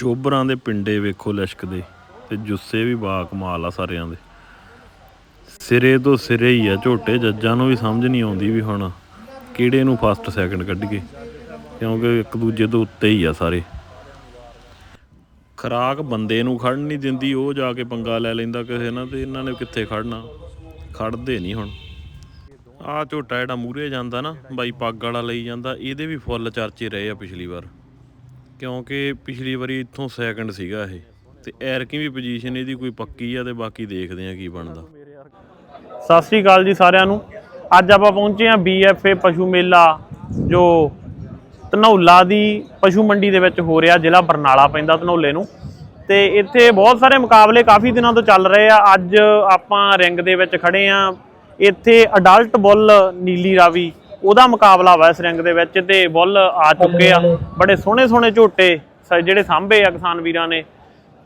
ਚੋਬਰਾਂ ਦੇ ਪਿੰਡੇ ਵੇਖੋ ਲਿਸ਼ਕਦੇ ਤੇ ਜੁੱਸੇ ਵੀ ਬਾ ਕਮਾਲ ਆ ਸਾਰਿਆਂ ਦੇ। ਸਿਰੇ ਤੋਂ ਸਿਰੇ ਹੀ ਆ ਝੋਟੇ, ਜੱਜਾਂ ਨੂੰ ਵੀ ਸਮਝ ਨਹੀਂ ਆਉਂਦੀ ਵੀ ਹੁਣ ਕਿਹੜੇ ਨੂੰ ਫਸਟ ਸੈਕਿੰਡ ਕੱਢੀਏ, ਕਿਉਂਕਿ ਇੱਕ ਦੂਜੇ ਤੋਂ ਉੱਤੇ ਹੀ ਆ ਸਾਰੇ। ਖਰਾਕ ਬੰਦੇ ਨੂੰ ਖੜਨ ਨਹੀਂ ਦਿੰਦੀ, ਉਹ ਜਾ ਕੇ ਪੰਗਾ ਲੈ ਲੈਂਦਾ ਕਿਸੇ ਨਾਲ ਤੇ ਇਹਨਾਂ ਨੇ ਕਿੱਥੇ ਖੜਨਾ ਖੜਦੇ ਨਹੀਂ ਹੁਣ। ਆ ਝੋਟਾ ਜਿਹੜਾ ਮੂਰੇ ਜਾਂਦਾ ਨਾ, ਬਾਈ ਪੱਗ ਵਾਲਾ ਲਈ ਜਾਂਦਾ, ਇਹਦੇ ਵੀ ਫੁੱਲ ਚਰਚੇ ਰਹੇ ਆ ਪਿਛਲੀ ਵਾਰ। ਕਿਉਂਕਿ ਪਿਛਲੀ ਵਾਰੀ ਇੱਥੋਂ ਸੈਕਿੰਡ ਸੀਗਾ ਇਹ। ਤੇ ਐਰਕੀ ਵੀ ਪੋਜੀਸ਼ਨ ਇਹਦੀ ਕੋਈ ਪੱਕੀ ਆ ਤੇ ਬਾਕੀ ਦੇਖਦੇ ਆ ਕੀ ਬਣਦਾ। ਸਤਿ ਸ੍ਰੀ ਅਕਾਲ ਜੀ ਸਾਰਿਆਂ ਨੂੰ। ਅੱਜ ਆਪਾਂ ਪਹੁੰਚੇ ਹਾਂ ਬੀਐਫਏ ਪਸ਼ੂ ਮੇਲਾ, ਜੋ ਧਨੌਲਾ ਦੀ ਪਸ਼ੂ ਮੰਡੀ ਦੇ ਵਿੱਚ ਹੋ ਰਿਹਾ, ਜ਼ਿਲ੍ਹਾ ਬਰਨਾਲਾ ਪੈਂਦਾ ਧਨੌਲੇ ਨੂੰ। ਤੇ ਇੱਥੇ ਬਹੁਤ ਸਾਰੇ ਮੁਕਾਬਲੇ ਕਾਫੀ ਦਿਨਾਂ ਤੋਂ ਚੱਲ ਰਹੇ ਆ। ਅੱਜ ਆਪਾਂ ਰਿੰਗ ਦੇ ਵਿੱਚ ਖੜੇ ਆ। ਇੱਥੇ ਅਡਲਟ ਬੁੱਲ ਨੀਲੀ ਰਾਵੀ ਉਹਦਾ ਮੁਕਾਬਲਾ ਵਾ ਇਸ ਰਿੰਗ ਦੇ ਵਿੱਚ ਤੇ ਬੁੱਲ ਆ ਚੁੱਕੇ ਆ। ਬੜੇ ਸੋਹਣੇ ਸੋਹਣੇ ਝੋਟੇ ਜਿਹੜੇ ਸਾਂਭੇ ਆ ਕਿਸਾਨ ਵੀਰਾਂ ਨੇ।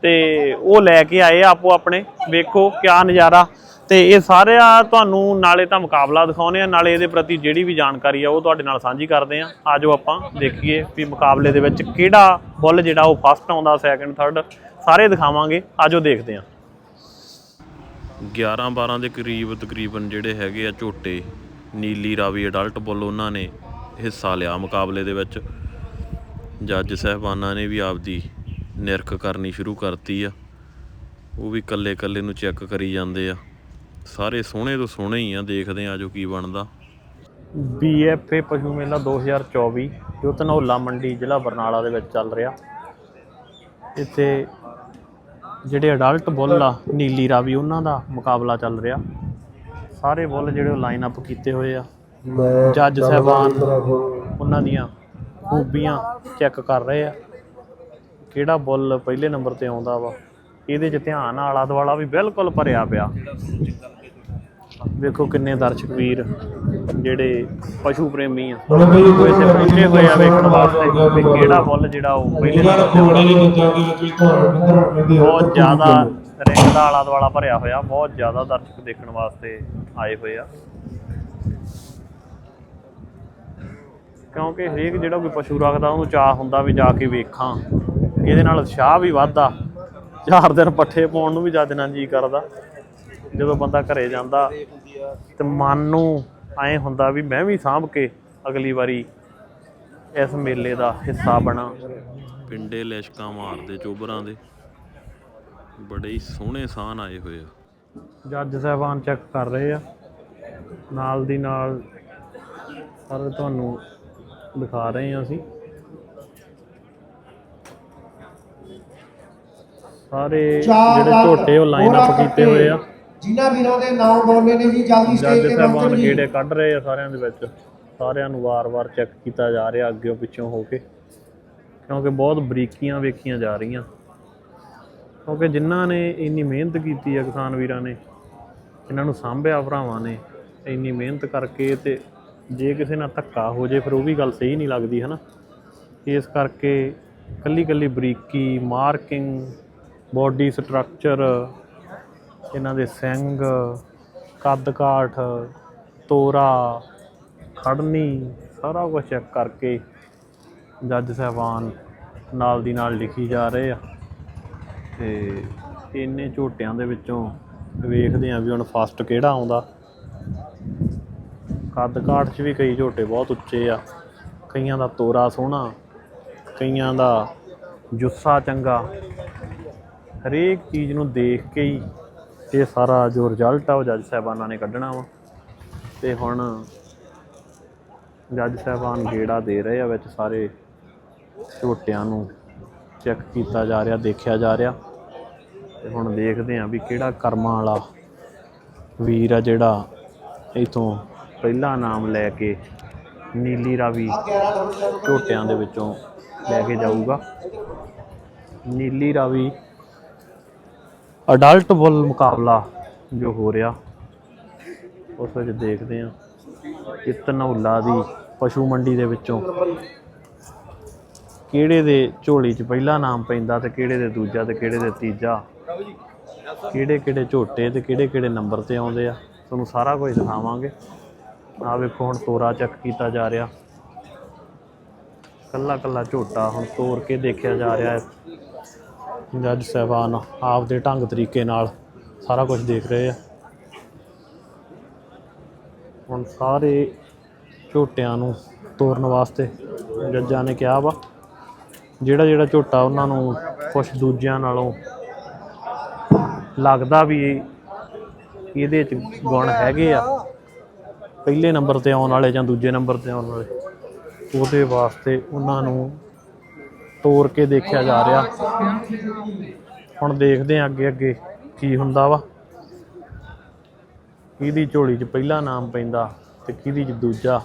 ਤੇ ਉਹ ਲੈ ਕੇ ਆਏ ਆ ਆਪੋ ਆਪਣੇ। ਵੇਖੋ ਕਿਆ ਨਜ਼ਾਰਾ। ਤੇ ਇਹ ਸਾਰਿਆ ਤੁਹਾਨੂੰ ਨਾਲੇ ਤਾਂ ਮੁਕਾਬਲਾ ਦਿਖਾਉਨੇ ਆ। ਨਾਲੇ ਇਹਦੇ ਪ੍ਰਤੀ ਜਿਹੜੀ ਵੀ ਜਾਣਕਾਰੀ ਆ ਉਹ ਤੁਹਾਡੇ ਨਾਲ ਸਾਂਝੀ ਕਰਦੇ ਆ। ਆਜੋ ਆਪਾਂ ਦੇਖੀਏ ਵੀ ਮੁਕਾਬਲੇ ਦੇ ਵਿੱਚ ਕਿਹੜਾ ਬੁੱਲ ਜਿਹੜਾ ਉਹ ਫਸਟ ਆਉਂਦਾ ਸੈਕੰਡ ਥਰਡ ਸਾਰੇ ਦਿਖਾਵਾਂਗੇ। ਆਜੋ ਦੇਖਦੇ ਆ। 11 12 ਦੇ ਕਰੀਬ ਤਕਰੀਬਨ ਜਿਹੜੇ ਹੈਗੇ ਆ ਝੋਟੇ। ਨੀਲੀ ਰਾਵੀ ਅਡਲਟ ਬੁੱਲ ਉਹਨਾਂ ਨੇ ਹਿੱਸਾ ਲਿਆ ਮੁਕਾਬਲੇ ਦੇ ਵਿੱਚ। ਜੱਜ ਸਹਿਬਾਨਾਂ ਨੇ ਵੀ ਆਪਦੀ ਨਿਰਖ ਕਰਨੀ ਸ਼ੁਰੂ ਕਰਤੀ ਆ। ਉਹ ਵੀ ਕੱਲੇ ਕੱਲੇ ਨੂੰ ਚੈੱਕ ਕਰੀ ਜਾਂਦੇ ਆ। ਸਾਰੇ ਸੋਹਣੇ ਤੋਂ ਸੋਹਣੇ ਹੀ ਆ, ਦੇਖਦੇ ਆ ਜੋ ਕੀ ਬਣਦਾ। ਬੀਐਫਏ ਪਸ਼ੂ ਮੇਲਾ 2024 ਜੋ ਧਨੌਲਾ ਮੰਡੀ, ਜ਼ਿਲ੍ਹਾ ਬਰਨਾਲਾ ਦੇ ਵਿੱਚ ਚੱਲ ਰਿਹਾ। ਇੱਥੇ ਜਿਹੜੇ ਅਡਲਟ ਬੁੱਲ ਆ, ਨੀਲੀ ਰਾਵੀ ਉਹਨਾਂ ਦਾ ਮੁਕਾਬਲਾ ਚੱਲ ਰਿਹਾ। ਸਾਰੇ ਬੁੱਲ ਜਿਹੜੇ ਉਹ ਲਾਈਨ ਅਪ ਕੀਤੇ ਹੋਏ ਆ। ਜੱਜ ਸਾਹਿਬਾਨ ਉਹਨਾਂ ਦੀਆਂ ਖੂਬੀਆਂ ਚੈੱਕ ਕਰ ਰਹੇ ਆ। ਕਿਹੜਾ ਬੁੱਲ ਪਹਿਲੇ ਨੰਬਰ ਤੇ ਆਉਂਦਾ ਵਾ ਇਹਦੇ 'ਚ ਧਿਆਨ ਆਲਾ ਦੁਆਲਾ ਵੀ ਬਿਲਕੁਲ ਭਰਿਆ ਪਿਆ। ਵੇਖੋ ਕਿੰਨੇ ਦਰਸ਼ਕ ਵੀਰ ਜਿਹੜੇ ਪਸ਼ੂ ਪ੍ਰੇਮੀ ਆ। ਉਹ ਇੱਥੇ ਪਹੁੰਚੇ ਹੋਏ ਆ ਵੇਖਣ ਵਾਸਤੇ ਵੀ ਕਿਹੜਾ ਬੁੱਲ ਜਿਹੜਾ ਉਹ ਪਹਿਲੇ ਨੰਬਰ ਤੇ ਆਉਂਦਾ। ਬਹੁਤ ਜ਼ਿਆਦਾ ਰਿੰਗ ਦਾ ਆਲਾ ਦੁਆਲਾ ਭਰਿਆ ਹੋਇਆ, ਬਹੁਤ ਜ਼ਿਆਦਾ ਦਰਸ਼ਕ ਦੇਖਣ ਵਾਸਤੇ ਆਏ ਹੋਏ ਆ। ਕਿਉਂਕਿ ਹਰੇਕ ਜਿਹੜਾ ਕੋਈ ਪਸ਼ੂ ਰੱਖਦਾ, ਉਹਨੂੰ ਚਾਹ ਹੁੰਦਾ ਵੀ ਜਾ ਕੇ ਵੇਖਾਂ। ਇਹਦੇ ਨਾਲ ਉਤਸ਼ਾਹ ਵੀ ਵੱਧਦਾ। ਚਾਰ ਦਿਨ ਪੱਠੇ ਪਾਉਣ ਨੂੰ ਵੀ ਜੱਜ ਨਾਲ ਜੀ ਕਰਦਾ। ਜਦੋਂ ਬੰਦਾ ਘਰੇ ਜਾਂਦਾ, ਤੇ ਮਨ ਨੂੰ ਐਂ ਹੁੰਦਾ ਵੀ ਮੈਂ ਵੀ ਸਾਂਭ ਕੇ ਅਗਲੀ ਵਾਰੀ ਇਸ ਮੇਲੇ ਦਾ ਹਿੱਸਾ ਬਣਾ। ਪਿੰਡੇ ਲਿਸ਼ਕਾਂ ਮਾਰਦੇ ਚੋਬਰਾਂ ਦੇ। ਬੜੇ ਹੀ ਸੋਹਣੇ ਸਾਨ ਆਏ ਹੋਏ ਆ। ਜੱਜ ਸਾਹਿਬਾਨ ਚੈੱਕ ਕਰ ਰਹੇ ਆ। ਨਾਲ ਦੀ ਨਾਲ ਸਾਰੇ ਤੁਹਾਨੂੰ ਦਿਖਾ ਰਹੇ ਹਾਂ ਅਸੀਂ। ਸਾਰੇ ਜਿਹੜੇ ਝੋਟੇ ਉਹ ਲਾਈਨ ਅਪ ਕੀਤੇ ਹੋਏ ਆ। ਜਿਨ੍ਹਾਂ ਵੀਰਾਂ ਦੇ ਨਾਮ ਬੋਲਨੇ ਨੇ ਜੀ ਜਲਦੀ ਸਟੇਜ ਜੱਜ ਤੇ ਸਾਹਿਬਾਨ ਗੇੜੇ ਕੱਢ ਰਹੇ ਆ ਸਾਰਿਆਂ ਦੇ ਵਿੱਚ। ਸਾਰਿਆਂ ਨੂੰ ਵਾਰ-ਵਾਰ ਚੈੱਕ ਕੀਤਾ ਜਾ ਰਿਹਾ ਅੱਗਿਓਂ ਪਿੱਛੋਂ ਹੋ ਕੇ। ਕਿਉਂਕਿ ਬਹੁਤ ਬਰੀਕੀਆਂ ਵੇਖੀਆਂ ਜਾ ਰਹੀਆਂ। ਕਿਉਂਕਿ ਜਿਨ੍ਹਾਂ ਨੇ ਇੰਨੀ ਮਿਹਨਤ ਕੀਤੀ ਆ ਕਿਸਾਨ ਵੀਰਾਂ ਨੇ, ਇਹਨਾਂ ਨੂੰ ਸਾਂਭਿਆ ਭਰਾਵਾਂ ਨੇ, ਇੰਨੀ ਮਿਹਨਤ ਕਰਕੇ ਤੇ ਜੇ ਕਿਸੇ ਨਾਲ ਧੱਕਾ ਹੋ ਜੇ ਫਿਰ ਉਹ ਵੀ ਗੱਲ ਸਹੀ ਨਹੀਂ ਲੱਗਦੀ, ਹਨਾ? ਇਸ ਕਰਕੇ ਕੱਲੀ ਕੱਲੀ ਬਰੀਕੀ, ਮਾਰਕਿੰਗ, ਬਾਡੀ ਸਟਰਕਚਰ, ਇਹਨਾਂ ਦੇ ਸਿੰਗ ਕੱਦ ਕਾਠ ਤੋਰਾ, ਖੜਨੀ, ਸਾਰਾ ਕੁਝ ਚੈੱਕ ਕਰਕੇ ਜੱਜ ਸਾਹਿਬਾਨ ਨਾਲ ਦੀ ਨਾਲ ਲਿਖੀ ਜਾ ਰਹੇ ਆ। ਤੇ ਇੰਨੇ ਝੋਟਿਆਂ ਦੇ ਵਿੱਚੋਂ ਵੇਖਦੇ ਆ ਵੀ ਹੁਣ ਫਸਟ ਕਿਹੜਾ ਆਉਂਦਾ। ਕੱਦ ਕਾਠ 'ਚ ਵੀ ਕਈ ਝੋਟੇ ਬਹੁਤ ਉੱਚੇ ਆ। ਕਈਆਂ ਦਾ ਤੋਰਾ ਸੋਹਣਾ, ਕਈਆਂ ਦਾ ਜੁੱਸਾ ਚੰਗਾ। ਹਰੇਕ ਚੀਜ਼ ਨੂੰ ਦੇਖ ਕੇ ਹੀ ਇਹ ਸਾਰਾ ਜੋ ਰਿਜ਼ਲਟ ਆ ਉਹ ਜੱਜ ਸਾਹਿਬਾਨਾਂ ਨੇ ਕੱਢਣਾ ਵਾ। ਤੇ ਹੁਣ ਜੱਜ ਸਾਹਿਬਾਨ ਗੇੜਾ ਦੇ ਰਹੇ ਆ ਵਿੱਚ ਸਾਰੇ ਝੋਟਿਆਂ ਨੂੰ। ਚੈੱਕ ਕੀਤਾ ਜਾ ਰਿਹਾ, ਦੇਖਿਆ ਜਾ ਰਿਹਾ। ਤੇ ਹੁਣ ਦੇਖਦੇ ਆ ਵੀ ਕਿਹੜਾ ਕਰਮਾਂ ਵਾਲਾ ਵੀਰ ਆ ਜਿਹੜਾ ਇਥੋਂ ਪਹਿਲਾ ਨਾਮ ਲੈ ਕੇ ਨੀਲੀ ਰਾਵੀ ਝੋਟਿਆਂ ਦੇ ਵਿੱਚੋਂ ਲੈ ਕੇ ਜਾਊਗਾ। ਨੀਲੀ ਰਾਵੀ ਅਡਲਟ ਬੁੱਲ ਮੁਕਾਬਲਾ ਜੋ ਹੋ ਰਿਹਾ, ਉਸ ਵਿੱਚ ਦੇਖਦੇ ਆ ਕਿ ਧਨੌਲਾ ਦੀ ਪਸ਼ੂ ਮੰਡੀ ਦੇ ਵਿੱਚੋਂ ਕਿਹੜੇ ਦੇ ਝੋਲੀ 'ਚ ਪਹਿਲਾ ਨਾਮ ਪੈਂਦਾ ਤੇ ਕਿਹੜੇ ਦੇ ਦੂਜਾ ਤੇ ਕਿਹੜੇ ਦੇ ਤੀਜਾ? ਕਿਹੜੇ ਕਿਹੜੇ ਝੋਟੇ ਤੇ ਕਿਹੜੇ ਕਿਹੜੇ ਨੰਬਰ ਤੇ ਆਉਂਦੇ ਆ? ਤੁਹਾਨੂੰ ਸਾਰਾ ਕੁਝ ਦਿਖਾਵਾਂਗੇ। ਆ ਵੇਖੋ, ਹੁਣ ਤੋਰਾ ਚੈੱਕ ਕੀਤਾ ਜਾ ਰਿਹਾ। ਕੱਲਾ ਕੱਲਾ ਝੋਟਾ ਹੁਣ ਤੋਰ ਕੇ ਦੇਖਿਆ ਜਾ ਰਿਹਾ ਹੈ। ਜੱਜ ਸਾਹਿਬਾਨ ਆਪਦੇ ਢੰਗ ਤਰੀਕੇ ਨਾਲ ਸਾਰਾ ਕੁਝ ਦੇਖ ਰਹੇ ਆ। ਹੁਣ ਸਾਰੇ ਝੋਟਿਆਂ ਨੂੰ ਤੋਰਨ ਵਾਸਤੇ ਜੱਜਾਂ ਨੇ ਕਿਹਾ ਵਾ ਜਿਹੜਾ ਜਿਹੜਾ ਝੋਟਾ ਉਹਨਾਂ ਨੂੰ ਕੁਝ ਦੂਜਿਆਂ ਨਾਲੋਂ ਲੱਗਦਾ ਵੀ ਇਹਦੇ ਚ ਗੁਣ ਹੈਗੇ ਆ। ਪਹਿਲੇ ਨੰਬਰ ਤੇ ਆਉਣ ਵਾਲੇ ਜਾਂ ਦੂਜੇ ਨੰਬਰ ਤੇ ਆਉਣ ਵਾਲੇ। ਉਹਦੇ ਵਾਸਤੇ ਉਹਨਾਂ ਨੂੰ ਤੋੜ ਕੇ ਦੇਖਿਆ ਜਾ ਰਿਹਾ। ਹੁਣ ਦੇਖਦੇ ਹਾਂ ਅੱਗੇ ਅੱਗੇ ਕੀ ਹੁੰਦਾ ਵਾ। ਕਿਹਦੀ ਝੋਲੀ 'ਚ ਪਹਿਲਾ ਨਾਮ ਪੈਂਦਾ ਤੇ ਕਿਹਦੀ 'ਚ ਦੂਜਾ।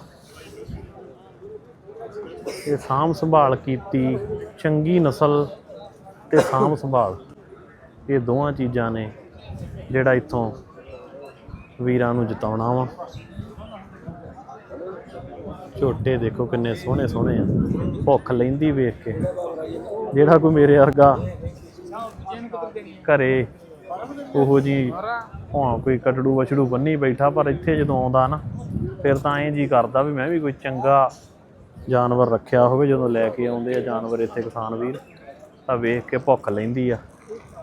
ਇਹ ਸਾਂਭ ਸੰਭਾਲ ਕੀਤੀ, ਚੰਗੀ ਨਸਲ ਤੇ ਸਾਂਭ ਸੰਭਾਲ। ਇਹ ਦੋਵਾਂ ਚੀਜ਼ਾਂ ਨੇ ਜਿਹੜਾ ਇੱਥੋਂ ਵੀਰਾਂ ਨੂੰ ਜਿਤਾਉਣਾ ਵਾ। ਝੋਟੇ ਦੇਖੋ ਕਿੰਨੇ ਸੋਹਣੇ ਸੋਹਣੇ ਆ। ਭੁੱਖ ਲੈਂਦੀ ਵੇਖ ਕੇ। ਜਿਹੜਾ ਕੋਈ ਮੇਰੇ ਵਰਗਾ ਘਰੇ ਉਹੋ ਜੀ ਹਾਂ ਕੋਈ ਕਟੜੂ ਵਛੜੂ ਬੰਨੀ ਬੈਠਾ, ਪਰ ਇੱਥੇ ਜਦੋਂ ਆਉਂਦਾ ਨਾ, ਫਿਰ ਤਾਂ ਐਂ ਜੀ ਕਰਦਾ ਵੀ ਮੈਂ ਵੀ ਕੋਈ ਚੰਗਾ ਜਾਨਵਰ ਰੱਖਿਆ ਹੋਵੇ, ਜਦੋਂ ਲੈ ਕੇ ਆਉਂਦੇ ਆ ਜਾਨਵਰ ਇੱਥੇ ਕਿਸਾਨ ਵੀਰ, ਤਾਂ ਵੇਖ ਕੇ ਭੁੱਖ ਲੈਂਦੀ ਆ।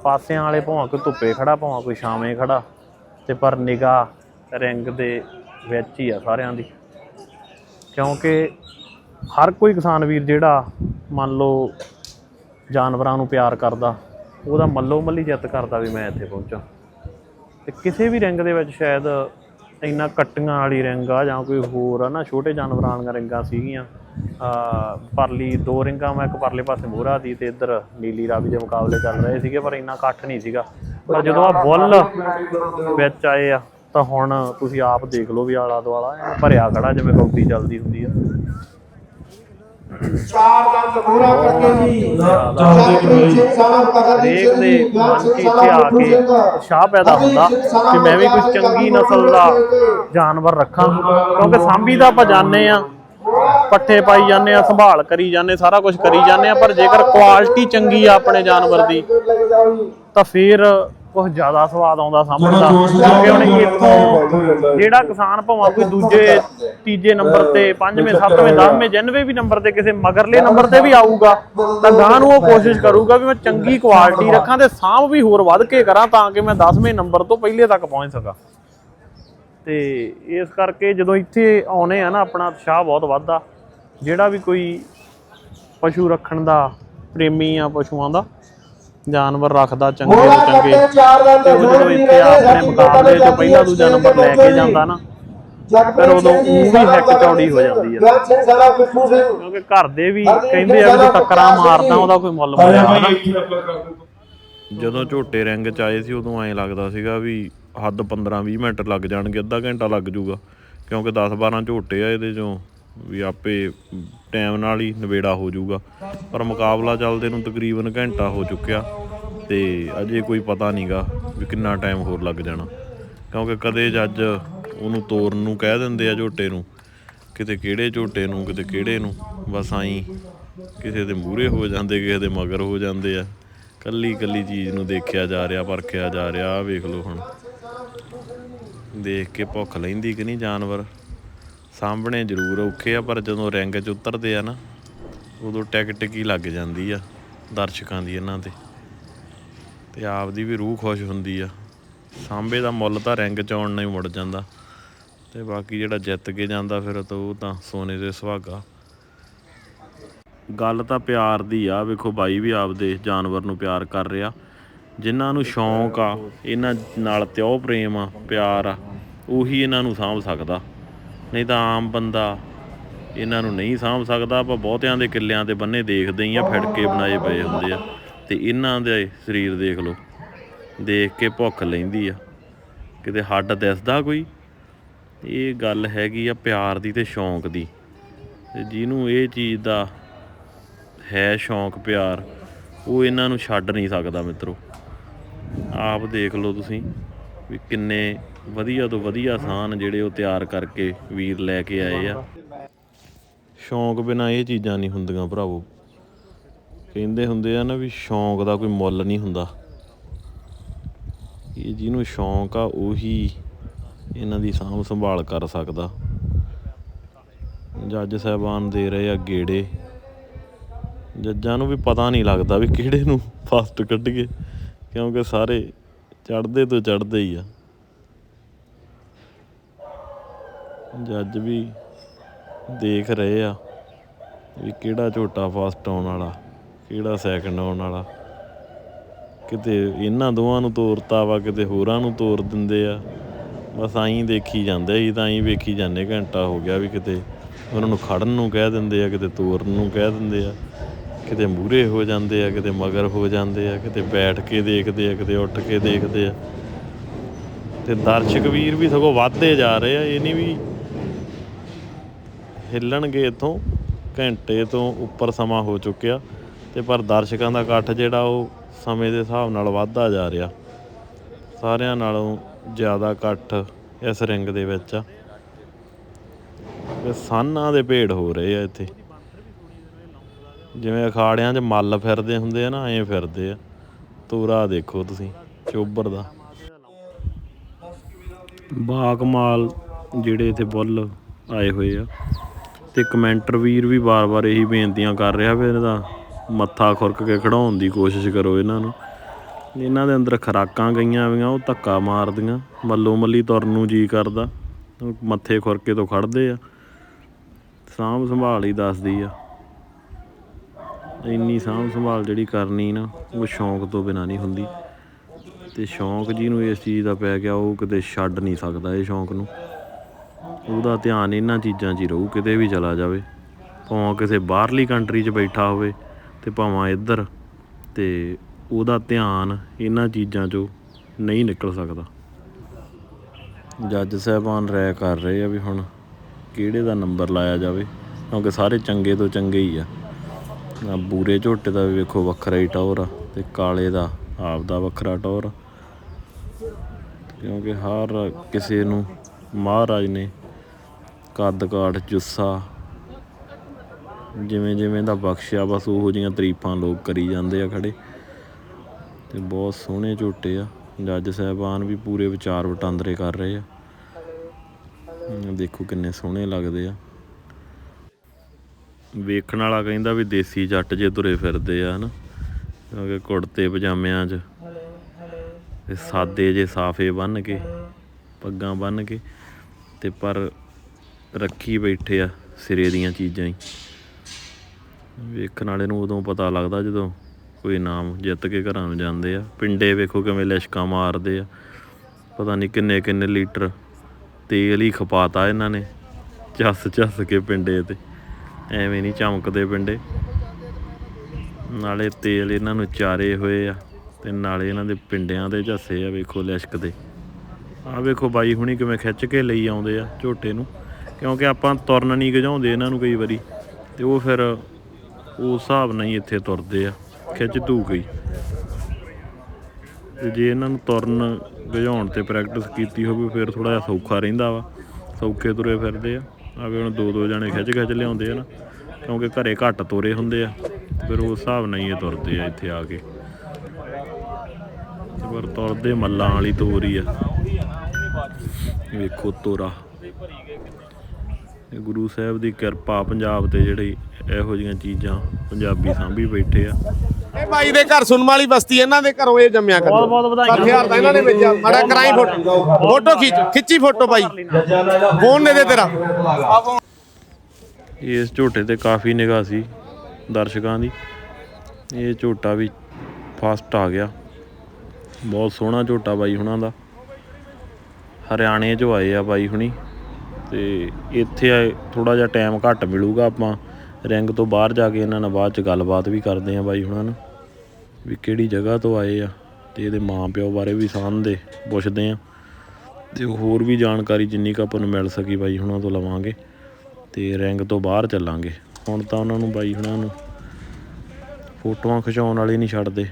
ਪਾਸਿਆਂ ਵਾਲੇ ਭਾਵੇਂ ਕੋਈ ਧੁੱਪੇ ਖੜਾ, ਭਾਵੇਂ ਕੋਈ ਛਾਵੇਂ ਖੜਾ, ਤੇ ਪਰ ਨਿਗਾਹ ਰਿੰਗ ਦੇ ਵਿੱਚ ਹੀ ਆ ਸਾਰਿਆਂ ਦੀ। ਕਿਉਂਕਿ ਹਰ ਕੋਈ ਕਿਸਾਨ ਵੀਰ ਜਿਹੜਾ ਮੰਨ ਲਓ ਜਾਨਵਰਾਂ ਨੂੰ ਪਿਆਰ ਕਰਦਾ, ਉਹਦਾ ਮੱਲੋ ਮੱਲੀ ਜਿੱਤ ਕਰਦਾ ਵੀ ਮੈਂ ਇੱਥੇ ਪਹੁੰਚਾਂ। ਤੇ ਕਿਸੇ ਵੀ ਰਿੰਗ ਦੇ ਵਿੱਚ ਸ਼ਾਇਦ ਇੰਨਾ ਕੱਟੀਆਂ ਵਾਲੀ ਰਿੰਗ ਆ ਜਾਂ ਕੋਈ ਹੋਰ ਆ ਨਾ, ਛੋਟੇ ਜਾਨਵਰਾਂ ਵਾਲੀਆਂ ਰਿੰਗਾਂ ਸੀਗੀਆਂ ਪਰਲੀ ਦੋ ਰਿੰਗਾਂ ਮੈਂ ਇੱਕ ਪਰਲੇ ਪਾਸੇ ਮੋਹਰਾ ਦੀ ਤੇ ਇੱਧਰ ਨੀਲੀ ਰਾਵੀ ਦੇ ਮੁਕਾਬਲੇ ਚੱਲ ਰਹੇ ਸੀਗੇ ਪਰ ਇੰਨਾ ਇਕੱਠ ਨਹੀਂ ਸੀਗਾ। ਪਰ ਜਦੋਂ ਆ ਬੁੱਲ ਵਿੱਚ ਆਏ ਆ ਤਾਂ ਹੁਣ ਤੁਸੀਂ ਆਪ ਦੇਖ ਲਓ ਵੀ ਆਲਾ ਦੁਆਲਾ ਭਰਿਆ ਖੜਾ ਜਿਵੇਂ ਕੌਡੀ ਚੱਲਦੀ ਹੁੰਦੀ ਆ। ਚਾਰ ਦੰਦ ਪੂਰਾ ਕਰਕੇ ਜੀ। ਚਾਰ ਸਿੰਘ ਸਾਹਿਬ ਕਦਰ ਹਰੇਕ ਦੇ ਮਨ 'ਚ ਇੱਥੇ ਆ ਕੇ ਉਤਸ਼ਾਹ ਪੈਦਾ ਹੁੰਦਾ ਕਿ ਮੈਂ ਵੀ ਕੋਈ ਚੰਗੀ ਨਸਲ ਦਾ ਜਾਨਵਰ ਰੱਖਾਂ ਕਿਉਂਕਿ ਸਾਂਭੀ ਦਾ ਆਪਾਂ ਜਾਣਦੇ ਆ। ਪੱਠੇ ਪਾਈ ਜਾਂਦੇ ਆ ਸੰਭਾਲ ਕਰੀ ਜਾਂਦੇ ਸਾਰਾ ਕੁਝ ਕਰੀ ਜਾਂਦੇ ਆ ਪਰ ਜੇਕਰ ਕੁਆਲਿਟੀ ਚੰਗੀ ਆ ਆਪਣੇ ਜਾਨਵਰ ਦੀ ਤਾਂ ਫਿਰ ਕੁਝ ਜ਼ਿਆਦਾ ਸਵਾਦ ਆਉਂਦਾ ਦਾ। ਕਿਉਂਕਿ ਹੁਣ ਇੱਥੋਂ ਜਿਹੜਾ ਕਿਸਾਨ ਭਾਵੇਂ ਕੋਈ ਦੂਜੇ ਤੀਜੇ ਨੰਬਰ ਤੇ ਪੰਜਵੇਂ ਸੱਤਵੇਂ ਦਸਵੇਂ ਜਨਵੇਂ ਵੀ ਨੰਬਰ ਤੇ ਕਿਸੇ ਮਗਰਲੇ ਨੰਬਰ ਤੇ ਵੀ ਆਊਗਾ ਤਾਂ ਗਾਂ ਨੂੰ ਉਹ ਕੋਸ਼ਿਸ਼ ਕਰੂਗਾ ਵੀ ਮੈਂ ਚੰਗੀ ਕੁਆਲਿਟੀ ਰੱਖਾਂ ਤੇ ਸਾਂਭ ਵੀ ਹੋਰ ਵੱਧ ਕੇ ਕਰਾਂ ਤਾਂ ਕਿ ਮੈਂ 10ਵੇਂ ਨੰਬਰ ਤੋਂ ਪਹਿਲੇ ਤੱਕ ਪਹੁੰਚ ਸਕਾਂ। ਤੇ ਇਸ ਕਰਕੇ ਜਦੋਂ ਇੱਥੇ ਆਉਨੇ ਆ ਨਾ ਆਪਣਾ ਉਤਸ਼ਾਹ ਬਹੁਤ ਵੱਧਦਾ। ਜਿਹੜਾ ਵੀ ਕੋਈ ਪਸ਼ੂ ਰੱਖਣ ਦਾ ਪ੍ਰੇਮੀ ਆ ਪਸ਼ੂਆਂ ਦਾ ਜਾਨਵਰ ਰੱਖਦਾ ਚੰਗੇ ਤੋਂ ਚੰਗੇ। ਤੇ ਉਹ ਜਦੋਂ ਇੱਥੇ ਆਪਣੇ ਮੁਕਾਬਲੇ 'ਚ ਪਹਿਲਾ ਦੂਜਾ ਨੰਬਰ ਲੈ ਕੇ ਜਾਂਦਾ ਨਾ ਫਿਰ ਉਦੋਂ ਊਂ ਵੀ ਹਿੱਕ ਚੌੜੀ ਹੋ ਜਾਂਦੀ ਸਿੰਘ ਕਿਉਂਕਿ ਘਰ ਦੇ ਵੀ ਕਹਿੰਦੇ ਆ ਤੂੰ ਟੱਕਰਾਂ ਮਾਰਦਾ ਉਹਦਾ ਕੋਈ ਮੁੱਲ ਹਨਾ ਜਦੋਂ ਝੋਟੇ ਰਿੰਗ ਚ ਆਏ ਸੀ ਉਦੋਂ ਐਂ ਲੱਗਦਾ ਸੀਗਾ ਵੀ ਹੱਦ 15-20 ਮਿੰਟ ਲੱਗ ਜਾਣਗੇ, ਅੱਧਾ ਘੰਟਾ ਲੱਗ ਜਾਊਗਾ। ਕਿਉਂਕਿ 10-12 ਝੋਟੇ ਆ ਇਹਦੇ ਚੋਂ, ਵੀ ਆਪੇ ਟਾਈਮ ਨਾਲ ਹੀ ਨਵੇੜਾ ਹੋ ਜਾਊਗਾ। ਪਰ ਮੁਕਾਬਲਾ ਚੱਲਦੇ ਨੂੰ ਤਕਰੀਬਨ ਘੰਟਾ ਹੋ ਚੁੱਕਿਆ ਤੇ ਅਜੇ ਕੋਈ ਪਤਾ ਨਹੀਂਗਾ ਵੀ ਕਿੰਨਾ ਟਾਈਮ ਹੋਰ ਲੱਗ ਜਾਣਾ। ਕਿਉਂਕਿ ਕਦੇ ਜੱਜ ਉਹਨੂੰ ਤੋਰਨ ਨੂੰ ਕਹਿ ਦਿੰਦੇ ਆ ਝੋਟੇ ਨੂੰ, ਕਿਤੇ ਕਿਹੜੇ ਝੋਟੇ ਨੂੰ, ਕਿਤੇ ਕਿਹੜੇ ਨੂੰ, ਬਸ ਆਈ ਕਿਸੇ ਦੇ ਮੂਹਰੇ ਹੋ ਜਾਂਦੇ, ਕਿਸੇ ਦੇ ਮਗਰ ਹੋ ਜਾਂਦੇ ਆ। ਕੱਲੀ ਕੱਲੀ ਚੀਜ਼ ਨੂੰ ਦੇਖਿਆ ਜਾ ਰਿਹਾ, ਪਰਖਿਆ ਜਾ ਰਿਹਾ ਆ ਵੇਖ ਲਓ ਹੁਣ। ਦੇਖ ਕੇ ਭੁੱਖ ਲੈਂਦੀ ਕਿ ਨਹੀਂ ਜਾਨਵਰ? ਸਾਹਮਣੇ ਜ਼ਰੂਰ ਔਖੇ ਆ, ਪਰ ਜਦੋਂ ਰਿੰਗ 'ਚ ਉਤਰਦੇ ਆ ਨਾ, ਉਦੋਂ ਟਿਕ ਟਿਕੀ ਲੱਗ ਜਾਂਦੀ ਆ ਦਰਸ਼ਕਾਂ ਦੀ ਇਹਨਾਂ ਤੇ। ਤੇ ਆਪਦੀ ਵੀ ਰੂਹ ਖੁਸ਼ ਹੁੰਦੀ ਆ। ਸਾਂਭੇ ਦਾ ਮੁੱਲ ਤਾਂ ਰਿੰਗ 'ਚ ਆਉਣ ਨਾਲ ਹੀ ਮੁੜ ਜਾਂਦਾ। ਤੇ ਬਾਕੀ ਜਿਹੜਾ ਜਿੱਤ ਕੇ ਜਾਂਦਾ ਫਿਰ ਤਾਂ ਉਹ ਤਾਂ ਸੋਨੇ ਦੇ ਸੁਹਾਗਾ। ਗੱਲ ਤਾਂ ਪਿਆਰ ਦੀ ਆ, ਵੇਖੋ ਬਾਈ ਵੀ ਆਪਦੇ ਜਾਨਵਰ ਨੂੰ ਪਿਆਰ ਕਰ ਰਿਹਾ। ਜਿਨ੍ਹਾਂ ਨੂੰ ਸ਼ੌਂਕ ਆ, ਇਹਨਾਂ ਨਾਲ ਤਿਉ ਪ੍ਰੇਮ ਆ, ਪਿਆਰ ਆ। ਉਹੀ ਇਹਨਾਂ ਨੂੰ ਸਾਂਭ ਸਕਦਾ। ਨਹੀਂ ਤਾਂ ਆਮ ਬੰਦਾ ਇਹਨਾਂ ਨੂੰ ਨਹੀਂ ਸਾਂਭ ਸਕਦਾ। ਆਪਾਂ ਬਹੁਤਿਆਂ ਦੇ ਕਿੱਲਿਆਂ ਤੇ ਬੰਨੇ ਦੇਖਦੇ ਹੀ ਆ, ਫੜਕੇ ਬਣਾਏ ਪਏ ਹੁੰਦੇ ਆ। ਤੇ ਇਹਨਾਂ ਦੇ ਸਰੀਰ ਦੇਖ ਲਓ, ਦੇਖ ਕੇ ਭੁੱਖ ਲੈਂਦੀ ਆ। ਕਿਤੇ ਹੱਡ ਦਿਸਦਾ ਕੋਈ? ਇਹ ਗੱਲ ਹੈਗੀ ਆ ਪਿਆਰ ਦੀ ਤੇ ਸ਼ੌਂਕ ਦੀ। ਤੇ ਜਿਹਨੂੰ ਇਹ ਚੀਜ਼ ਦਾ ਹੈ ਸ਼ੌਂਕ, ਪਿਆਰ, ਉਹ ਇਹਨਾਂ ਨੂੰ ਛੱਡ ਨਹੀਂ ਸਕਦਾ ਮਿੱਤਰੋ। ਆਪ ਦੇਖ ਲਓ ਤੁਸੀਂ ਵੀ ਕਿੰਨੇ ਵਧੀਆ ਤੋਂ ਵਧੀਆ ਸਾਨ ਜਿਹੜੇ ਉਹ ਤਿਆਰ ਕਰਕੇ ਵੀਰ ਲੈ ਕੇ ਆਏ ਆ। ਸ਼ੌਂਕ ਬਿਨਾ ਇਹ ਚੀਜ਼ਾਂ ਨਹੀਂ ਹੁੰਦੀਆਂ ਭਰਾਵੋ। ਕਹਿੰਦੇ ਹੁੰਦੇ ਆ ਨਾ ਵੀ ਸ਼ੌਂਕ ਦਾ ਕੋਈ ਮੁੱਲ ਨਹੀਂ ਹੁੰਦਾ। ਇਹ ਜਿਹਨੂੰ ਸ਼ੌਂਕ ਆ, ਉਹੀ ਇਹਨਾਂ ਦੀ ਸਾਂਭ ਸੰਭਾਲ ਕਰ ਸਕਦਾ। ਜੱਜ ਸਾਹਿਬਾਨ ਦੇ ਰਹੇ ਆ ਗੇੜੇ। ਜੱਜਾਂ ਨੂੰ ਵੀ ਪਤਾ ਨਹੀਂ ਲੱਗਦਾ ਵੀ ਕਿਹੜੇ ਨੂੰ ਫਸਟ ਕੱਢੀਏ, ਕਿਉਂਕਿ ਸਾਰੇ ਚੜਦੇ ਤੋਂ ਚੜਦੇ ਹੀ ਆ। ਜੱਜ ਵੀ ਦੇਖ ਰਹੇ ਆ ਵੀ ਕਿਹੜਾ ਝੋਟਾ ਫਸਟ ਆਉਣ ਵਾਲਾ, ਕਿਹੜਾ ਸੈਕਿੰਡ ਆਉਣ ਵਾਲਾ। ਕਿਤੇ ਇਹਨਾਂ ਦੋਵਾਂ ਨੂੰ ਤੋਰਤਾ ਵਾ, ਕਿਤੇ ਹੋਰਾਂ ਨੂੰ ਤੋਰ ਦਿੰਦੇ ਆ। ਬਸ ਆਈ ਦੇਖੀ ਜਾਂਦੇ ਸੀ ਤਾਂ ਆਈ ਵੇਖੀ ਜਾਂਦੇ ਘੰਟਾ ਹੋ ਗਿਆ ਵੀ ਕਿਤੇ ਉਹਨਾਂ ਨੂੰ ਖੜਨ ਨੂੰ ਕਹਿ ਦਿੰਦੇ ਆ, ਕਿਤੇ ਤੋਰਨ ਨੂੰ ਕਹਿ ਦਿੰਦੇ ਆ। ਕਿਤੇ ਮੂਰੇ ਹੋ ਜਾਂਦੇ ਆ, ਕਿਤੇ ਮਗਰ ਹੋ ਜਾਂਦੇ ਆ, ਕਿਤੇ ਬੈਠ ਕੇ ਦੇਖਦੇ ਆ, ਕਿਤੇ ਉੱਠ ਕੇ ਦੇਖਦੇ ਆ। ਤੇ ਦਰਸ਼ਕ ਵੀਰ ਵੀ ਸਗੋਂ ਵੱਧਦੇ ਜਾ ਰਹੇ ਆ, ਇਹ ਨਹੀਂ ਵੀ ਹਿੱਲਣਗੇ ਇੱਥੋਂ, ਘੰਟੇ ਤੋਂ ਉੱਪਰ ਸਮਾਂ ਹੋ ਚੁੱਕਿਆ ਤੇ ਪਰ ਦਰਸ਼ਕਾਂ ਦਾ ਇਕੱਠ ਜਿਹੜਾ ਉਹ ਸਮੇਂ ਦੇ ਹਿਸਾਬ ਨਾਲ ਵੱਧਦਾ ਜਾ ਰਿਹਾ। ਸਾਰਿਆਂ ਨਾਲੋਂ ਜ਼ਿਆਦਾ ਇਕੱਠ ਇਸ ਰਿੰਗ ਦੇ ਵਿੱਚ ਆ। ਤੇ ਸਾਨਾਂ ਦੇ ਭੇੜ ਹੋ ਰਹੇ ਆ ਇੱਥੇ। ਜਿਵੇਂ ਅਖਾੜਿਆਂ 'ਚ ਮੱਲ ਫਿਰਦੇ ਹੁੰਦੇ ਆ ਨਾ, ਐਂ ਫਿਰਦੇ ਆ। ਤੋਰਾ ਦੇਖੋ ਤੁਸੀਂ, ਚੋਬਰ ਦਾ। ਬਾਕਮਾਲ ਜਿਹੜੇ ਇੱਥੇ ਬੁੱਲ ਆਏ ਹੋਏ ਆ। ਤੇ ਕਮੈਂਟਰ ਵੀਰ ਵੀ ਵਾਰ-ਵਾਰ ਇਹੀ ਬੇਨਤੀਆਂ ਕਰ ਰਿਹਾ ਵੀ ਇਹਨਾਂ ਦਾ ਮੱਥਾ ਖੁਰਕ ਕੇ ਖੜਾਉਣ ਦੀ ਕੋਸ਼ਿਸ਼ ਕਰੋ ਇਹਨਾਂ ਨੂੰ। ਇਹਨਾਂ ਦੇ ਅੰਦਰ ਖਰਾਕਾਂ ਗਈਆਂ ਵੀਆਂ ਉਹ ਧੱਕਾ ਮਾਰਦੀਆਂ, ਮੱਲੋ ਮੱਲੀ ਤੁਰਨ ਨੂੰ ਜੀ ਕਰਦਾ ਮੱਥੇ ਖੁਰਕੇ ਤੋਂ ਖੜਦੇ ਆ। ਸਾਂਭ ਸੰਭਾਲ ਹੀ ਦੱਸਦੀ ਆ। ਇੰਨੀ ਸਾਂਭ ਸੰਭਾਲ ਜਿਹੜੀ ਕਰਨੀ ਨਾ, ਉਹ ਸ਼ੌਂਕ ਤੋਂ ਬਿਨਾ ਨਹੀਂ ਹੁੰਦੀ। ਤੇ ਸ਼ੌਂਕ ਜਿਹਨੂੰ ਇਸ ਚੀਜ਼ ਦਾ ਪੈ ਗਿਆ, ਉਹ ਕਿਤੇ ਛੱਡ ਨਹੀਂ ਸਕਦਾ ਇਹ ਸ਼ੌਂਕ ਨੂੰ। ਉਹਦਾ ਧਿਆਨ ਇਹਨਾਂ ਚੀਜ਼ਾਂ 'ਚ ਹੀ ਰਹੂ, ਕਿਤੇ ਵੀ ਚਲਾ ਜਾਵੇ। ਭਾਵੇਂ ਕਿਸੇ ਬਾਹਰਲੀ ਕੰਟਰੀ 'ਚ ਬੈਠਾ ਹੋਵੇ ਤੇ ਭਾਵੇਂ ਇੱਧਰ, ਤੇ ਉਹਦਾ ਧਿਆਨ ਇਹਨਾਂ ਚੀਜ਼ਾਂ 'ਚੋਂ ਨਹੀਂ ਨਿਕਲ ਸਕਦਾ। ਜੱਜ ਸਾਹਿਬਾਨ ਰਾਇ ਕਰ ਰਹੇ ਆ ਵੀ ਹੁਣ ਕਿਹੜੇ ਦਾ ਨੰਬਰ ਲਾਇਆ ਜਾਵੇ, ਕਿਉਂਕਿ ਸਾਰੇ ਚੰਗੇ ਤੋਂ ਚੰਗੇ ਹੀ ਆ। ਆ ਬੂਰੇ ਝੋਟੇ ਦਾ ਵੀ ਵੇਖੋ ਵੱਖਰਾ ਹੀ ਟੌਰ ਆ ਤੇ ਕਾਲੇ ਦਾ ਆਪ ਦਾ ਵੱਖਰਾ ਟੌਰ ਆ। ਕਿਉਂਕਿ ਹਰ ਕਿਸੇ ਨੂੰ ਮਹਾਰਾਜ ਨੇ ਕੱਦ ਕਾਠ, ਜੁੱਸਾ, ਜਿਵੇਂ ਜਿਵੇਂ ਦਾ ਬਖਸ਼ਿਆ, ਬਸ ਉਹੋ ਜਿਹੀਆਂ ਤਾਰੀਫਾਂ ਲੋਕ ਕਰੀ ਜਾਂਦੇ ਆ ਖੜੇ। ਤੇ ਬਹੁਤ ਸੋਹਣੇ ਝੋਟੇ ਆ। ਜੱਜ ਸਾਹਿਬਾਨ ਵੀ ਪੂਰੇ ਵਿਚਾਰ ਵਟਾਂਦਰੇ ਕਰ ਰਹੇ ਆ। ਦੇਖੋ ਕਿੰਨੇ ਸੋਹਣੇ ਲੱਗਦੇ ਆ। ਵੇਖਣ ਵਾਲਾ ਕਹਿੰਦਾ ਵੀ ਦੇਸੀ ਜੱਟ ਜੇ ਤੁਰੇ ਫਿਰਦੇ ਆ, ਹਨਾ। ਕਿਉਂਕਿ ਕੁੜਤੇ ਪਜਾਮਿਆਂ 'ਚ ਤੇ ਸਾਦੇ ਜੇ ਸਾਫੇ ਬੰਨ ਕੇ। ਪੱਗਾਂ ਬੰਨ੍ਹ ਕੇ ਅਤੇ ਪਰ ਰੱਖੀ ਬੈਠੇ ਆ ਸਿਰੇ ਦੀਆਂ ਚੀਜ਼ਾਂ ਹੀ। ਵੇਖਣ ਵਾਲੇ ਨੂੰ ਉਦੋਂ ਪਤਾ ਲੱਗਦਾ ਜਦੋਂ ਕੋਈ ਨਾਮ ਜਿੱਤ ਕੇ ਘਰਾਂ ਨੂੰ ਜਾਂਦੇ ਆ। ਪਿੰਡੇ ਵੇਖੋ ਕਿਵੇਂ ਲਿਸ਼ਕਾਂ ਮਾਰਦੇ ਆ। ਪਤਾ ਨਹੀਂ ਕਿੰਨੇ ਕਿੰਨੇ ਲੀਟਰ ਤੇਲ ਹੀ ਖਪਾਤਾ ਇਹਨਾਂ ਨੇ ਚੱਸ ਚੱਸ ਕੇ ਪਿੰਡੇ ਤੇ। ਐਵੇਂ ਨਹੀਂ ਚਮਕਦੇ ਪਿੰਡੇ। ਨਾਲੇ ਤੇਲ ਇਹਨਾਂ ਨੂੰ ਚਾਰੇ ਹੋਏ ਆ ਤੇ ਨਾਲੇ ਇਹਨਾਂ ਦੇ ਪਿੰਡਿਆਂ ਦੇ ਝੱਸੇ ਆ ਵੇਖੋ ਲਿਸ਼ਕਦੇ ਆ ਵੇਖੋ ਬਾਈ ਹੁਣੀ ਕਿਵੇਂ ਖਿੱਚ ਕੇ ਲਈ ਆਉਂਦੇ ਆ ਝੋਟੇ ਨੂੰ, ਕਿਉਂਕਿ ਆਪਾਂ ਤੁਰਨ ਨਹੀਂ ਗਜਾਉਂਦੇ ਇਹਨਾਂ ਨੂੰ ਕਈ ਵਾਰੀ, ਤੇ ਉਹ ਫਿਰ ਉਸ ਹਿਸਾਬ ਨਾਲ ਹੀ ਇੱਥੇ ਤੁਰਦੇ ਆ, ਖਿੱਚ ਧੂ ਗਈ ਤੇ ਜੇ ਇਹਨਾਂ ਨੂੰ ਤੁਰਨ ਗਜਾਉਣ ਤੇ ਪ੍ਰੈਕਟਿਸ ਕੀਤੀ ਹੋਵੇ, ਫਿਰ ਥੋੜਾ ਜਿਹਾ ਸੌਖਾ ਰਹਿੰਦਾ ਵਾ, ਸੌਖੇ ਤੁਰੇ ਫਿਰਦੇ ਆ ਆਵੇ ਹੁਣ ਦੋ ਦੋ ਜਣੇ ਖਿੱਚ ਖਿੱਚ ਲਿਆਉਂਦੇ ਆ ਨਾ, ਕਿਉਂਕਿ ਘਰੇ ਘੱਟ ਤੋਰੇ ਹੁੰਦੇ ਆ, ਫਿਰ ਉਸ ਹਿਸਾਬ ਨਾਲ ਹੀ ਇਹ ਤੁਰਦੇ ਆ ਇੱਥੇ ਆ ਕੇ। ਪਰ ਤੁਰਦੇ ਮੱਲਾਂ ਵਾਲੀ ਤੋਰ ਹੀ ਆ। ਵੇਖੋ ਤੋਰਾ। ਇਹ ਗੁਰੂ ਸਾਹਿਬ ਦੀ ਕਿਰਪਾ ਪੰਜਾਬ ਤੇ ਜਿਹੜੀ ਇਹੋ ਜੀਆਂ ਚੀਜ਼ਾਂ ਪੰਜਾਬੀ ਸਾਂਭੀ ਬੈਠੇ ਆ। ਇਹ ਬਾਈ ਦੇ ਘਰ ਸੁਣਨ ਵਾਲੀ ਬਸਤੀ ਇਹਨਾਂ ਦੇ ਘਰੋਂ ਇਹ ਜੰਮਿਆ ਕਰ। ਬਹੁਤ ਬਹੁਤ ਵਧਾਈਆਂ। ਹਥਿਆਰ ਤਾਂ ਇਹਨਾਂ ਨੇ ਵੇਚਿਆ ਮਾੜਾ ਕਰਾਈ ਫੋਟੋ ਫੋਟੋ ਖਿੱਚ ਖਿੱਚੀ ਫੋਟੋ ਬਾਈ। ਫੋਨ ਦੇ ਦੇ ਤੇਰਾ। ਇਸ ਝੋਟੇ ਤੇ ਕਾਫੀ ਨਿਗਾਹ ਸੀ ਦਰਸ਼ਕਾਂ ਦੀ। ਇਹ ਝੋਟਾ ਵੀ ਫਸਟ ਆ ਗਿਆ। ਬਹੁਤ ਸੋਹਣਾ ਝੋਟਾ ਬਾਈ ਹੁਣਾਂ ਦਾ। ਹਰਿਆਣੇ 'ਚੋਂ ਆਏ ਆ ਬਾਈ ਹੁਣੀ। ਅਤੇ ਇੱਥੇ ਆਏ, ਥੋੜ੍ਹਾ ਜਿਹਾ ਟਾਈਮ ਘੱਟ ਮਿਲੂਗਾ ਆਪਾਂ। ਰਿੰਗ ਤੋਂ ਬਾਹਰ ਜਾ ਕੇ ਇਹਨਾਂ ਨਾਲ ਬਾਅਦ ਚ ਗੱਲਬਾਤ ਵੀ ਕਰਦੇ ਹਾਂ ਬਾਈ ਹੁਣਾਂ ਨਾਲ। ਵੀ ਕਿਹੜੀ ਜਗ੍ਹਾ ਤੋਂ ਆਏ ਆ ਅਤੇ ਇਹਦੇ ਮਾਂ ਪਿਓ ਬਾਰੇ ਵੀ ਸਾਂਝਦੇ, ਪੁੱਛਦੇ ਹਾਂ ਅਤੇ ਹੋਰ ਵੀ ਜਾਣਕਾਰੀ ਜਿੰਨੀ ਕੁ ਆਪਾਂ ਨੂੰ ਮਿਲ ਸਕੀ ਬਾਈ ਹੁਣਾਂ ਤੋਂ ਲਵਾਂਗੇ। ਅਤੇ ਰਿੰਗ ਤੋਂ ਬਾਹਰ ਚੱਲਾਂਗੇ। ਹੁਣ ਤਾਂ ਉਹਨਾਂ ਨੂੰ ਬਾਈ ਹੁਣਾਂ ਨੂੰ ਫੋਟੋਆਂ ਖਿਚਾਉਣ ਵਾਲੇ ਨਹੀਂ ਛੱਡਦੇ,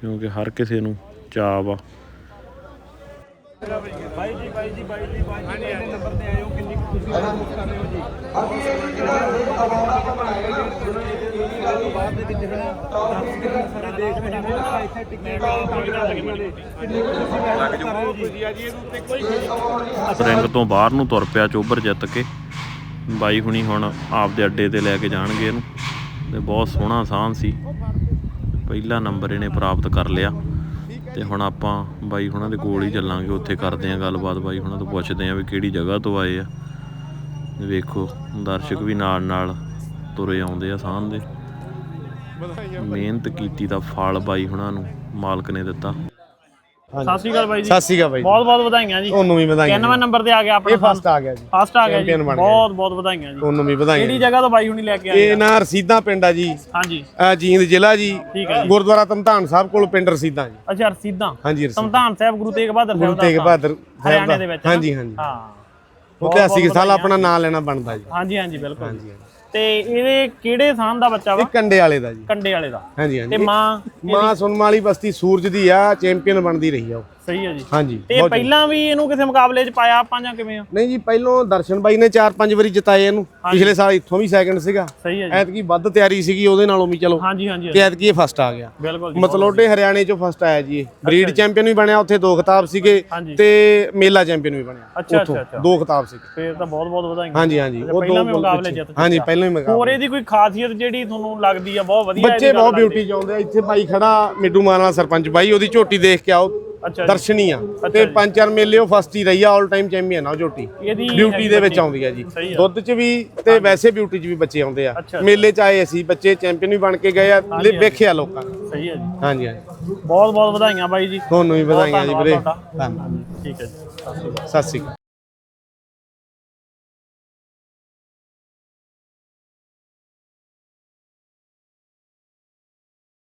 ਕਿਉਂਕਿ ਹਰ ਕਿਸੇ ਨੂੰ ਚਾਅ ਵਾ। ਰਿੰਗ ਤੋਂ ਬਾਹਰ ਨੂੰ ਤੁਰ ਪਿਆ ਚੋਬਰ ਜਿੱਤ ਕੇ। ਬਾਈ ਹੁਣੀ ਹੁਣ ਆਪਦੇ ਅੱਡੇ ਤੇ ਲੈ ਕੇ ਜਾਣਗੇ ਇਹਨੂੰ। ਤੇ ਬਹੁਤ ਸੋਹਣਾ ਸਾਨ ਸੀ। ਪਹਿਲਾ ਨੰਬਰ ਇਹਨੇ ਪ੍ਰਾਪਤ ਕਰ ਲਿਆ। ਤੇ ਹੁਣ ਆਪਾਂ ਬਾਈ ਹੁਣਾਂ ਦੇ ਕੋਲ ਹੀ ਚੱਲਾਂਗੇ, ਉੱਥੇ ਕਰਦੇ ਆਂ ਗੱਲਬਾਤ। ਬਾਈ ਹੁਣਾਂ ਤੋਂ ਪੁੱਛਦੇ ਆਂ ਵੀ ਕਿਹੜੀ ਜਗ੍ਹਾ ਤੋਂ ਆਏ ਆ। ਵੇਖੋ, ਦਰਸ਼ਕ ਵੀ ਨਾਲ ਨਾਲ ਤੁਰੇ ਆਉਂਦੇ ਆ ਸਾਹ ਦੇ। ਮਿਹਨਤ ਕੀਤੀ ਦਾ ਫਲ ਬਾਈ ਹੁਣਾਂ ਨੂੰ ਮਾਲਕ ਨੇ ਦਿੱਤਾ। ਸਤਿ ਸ਼੍ਰੀ ਅਕਾਲ ਬਾਈ ਜੀ। ਸਤਿ ਸ਼੍ਰੀ ਅਕਾਲ ਬਾਈ ਬਹੁਤ ਬਹੁਤ ਵਧਾਈਆਂ ਜੀ। ਉਹਨੂੰ ਵੀ ਵਧਾਈਆਂ 91 ਨੰਬਰ ਤੇ ਆ ਗਿਆ ਆਪਣਾ ਇਹ ਫਸਟ ਆ ਗਿਆ ਜੀ। ਫਸਟ ਆ ਗਿਆ ਜੀ। ਬਹੁਤ ਬਹੁਤ ਵਧਾਈਆਂ ਜੀ। ਉਹਨੂੰ ਵੀ ਕਿਹੜੀ ਵਧਾਈਆਂ ਜਗ੍ਹਾ ਤੋਂ ਬਾਈ ਹੁਣੀ ਲੈ ਕੇ ਆਏ ਇਹ? ਨਾ ਰਸੀਦਾਂ ਪਿੰਡ ਆ ਜੀ। ਹਾਂਜੀ। ਜੀਂਦ ਜ਼ਿਲ੍ਹਾ ਜੀ। ਠੀਕ ਹੈ ਜੀ। ਗੁਰਦੁਆਰਾ ਤਮਤਾਨ ਸਾਹਿਬ ਕੋਲ ਪਿੰਡ ਰਸੀਦਾਂ ਜੀ। ਅੱਛਾ ਰਸੀਦਾਂ। ਹਾਂਜੀ ਰਸੀਦਾਂ। ਸੰਵਿਧਾਨ ਸਾਹਿਬ ਗੁਰੂ ਤੇਗ ਬਹਾਦਰ ਸਾਹਿਬ ਗੁਰੂ ਦਾ ਤੇਗ। ਬਹਾਦਰ ਸਾਹਿਬ ਦਾ? ਹਾਂਜੀ ਹਾਂਜੀ। ਹਾਂ। ਉੱਥੇ 80 ਸਾਲ ਆਪਣਾ ਨਾਂ ਲੈਣਾ ਬਣਦਾ ਜੀ। ਹਾਂਜੀ ਹਾਂਜੀ ਬਿਲਕੁਲ ਹਾਂਜੀ। ਤੇ ਇਹਦੇ ਕਿਹੜੇ ਥਾਂ ਦਾ ਬੱਚਾ ਇਹ ਵਾ ਕੰਡੇ ਵਾਲੇ ਦਾ ਜੀ। ਕੰਡੇ ਵਾਲੇ ਦਾ। ਹਾਂਜੀ ਤੇ ਹਾਂਜੀ ਮਾਂ ਮਾਂ ਸੁਨਮ ਵਾਲੀ ਬਸਤੀ ਸੂਰਜ ਦੀ ਆ ਚੈਂਪੀਅਨ ਬਣਦੀ ਰਹੀ ਆ ਉਹ। ਸਹੀ ਹੈ ਜੀ। ਹਾਂਜੀ ਤੇ ਬਹੁਤ ਪਹਿਲਾਂ ਵੀ ਇਹਨੂੰ ਕਿਸੇ ਮੁਕਾਬਲੇ 'ਚ ਪਾਇਆ ਆਪਾਂ ਜਾਂ ਕਿਵੇਂ ਆ? ਨਹੀਂ ਜੀ ਪਹਿਲੋਂ ਦਰਸ਼ਨ ਬਾਈ ਨੇ 4-5 ਵਾਰੀ ਜਿਤਾਏ ਇਹਨੂੰ। ਪਿਛਲੇ ਸਾਲ ਇੱਥੋਂ ਵੀ ਸੈਕਿੰਡ ਸੀਗਾ। ਸਹੀ ਹੈ ਜੀ। ਐਤਕੀ ਵੱਧ ਤਿਆਰੀ ਸੀਗੀ ਉਹਦੇ ਨਾਲੋਂ ਵੀ ਚਲੋ। ਹਾਂਜੀ ਹਾਂਜੀ ਤੇ ਐਤਕੀ ਇਹ ਫਸਟ ਆ ਗਿਆ। ਬਿਲਕੁਲ ਜੀ ਮਤਲੋਡੇ ਹਰਿਆਣੇ ਚੋਂ ਫਸਟ ਆਇਆ ਜੀ ਇਹ। ਬਰੀਡ ਚੈਂਪੀਅਨ ਵੀ ਬਣਿਆ ਉੱਥੇ ਦੋ ਖਿਤਾਬ ਸੀਗੇ। ਤੇ ਮੇਲਾ ਚੈਂਪੀਅਨ ਵੀ ਬਣਿਆ। ਅੱਛਾ, ਅੱਛਾ, ਅੱਛਾ। ਦੋ ਖਿਤਾਬ ਸੀਗੇ। ਫੇਰ ਤਾਂ ਬਹੁਤ ਬਹੁਤ ਵਧਾਈਆਂ। ਹਾਂਜੀ ਹਾਂਜੀ। ਉਹ ਦੋ ਮੁਕਾਬਲੇ ਜਿੱਤ ਹਾਂਜੀ। ਪਹਿਲਾਂ ਹੀ ਮੁਕਾਬਲੇ। ਹੋਰ ਇਹਦੀ ਕੋਈ ਖਾਸੀਅਤ ਜਿਹੜੀ ਤੁਹਾਨੂੰ ਲੱਗਦੀ ਆ? ਬਹੁਤ ਵਧੀਆ ਬੱਚੇ ਬਹੁਤ? ਬਿਊਟੀ ਚਾਉਂਦੇ ਆ। ਇੱਥੇ ਬਾਈ ਖੜਾ ਮਿੱਡੂ ਮਾਨ ਵਾਲਾ ਸਰਪੰਚ। ਬਾਈ ਉਹਦੀ ਝੋਟੀ ਦੇਖ ਕੇ ਆਓ। ਦਰਸ਼ਨੀ ਆ। ਤੇ ਪੰਜ ਚਾਰ ਮੇਲੇ ਉਹ ਫਸਟ ਹੀ ਰਹੀ ਆ 올 ਟਾਈਮ ਚੈਂਪੀਅਨ ਆ ਉਹ ਝੋਟੀ ਇਹਦੀ ਬਿਊਟੀ ਦੇ ਵਿੱਚ। ਆਉਂਦੀ ਆ ਜੀ। ਦੁੱਧ 'ਚ ਵੀ ਤੇ ਵੈਸੇ ਬਿਊਟੀ 'ਚ ਵੀ ਬੱਚੇ ਆਉਂਦੇ ਆ। ਮੇਲੇ 'ਚ ਆਏ ਅਸੀਂ ਬੱਚੇ ਚੈਂਪੀਅਨ ਵੀ ਬਣ ਕੇ ਗਏ ਆ। ਵੇਖਿਆ ਲੋਕਾਂ ਨੇ। ਸਹੀ ਹੈ ਜੀ। ਹਾਂਜੀ ਹਾਂਜੀ। ਬਹੁਤ ਬਹੁਤ ਵਧਾਈਆਂ ਬਾਈ ਜੀ। ਤੁਹਾਨੂੰ ਵੀ ਵਧਾਈਆਂ ਜੀ ਵੀਰੇ। ਧੰਨਵਾਦ। ਠੀਕ ਹੈ ਜੀ। ਸਤਿ ਸ਼੍ਰੀ ਅਕਾਲ।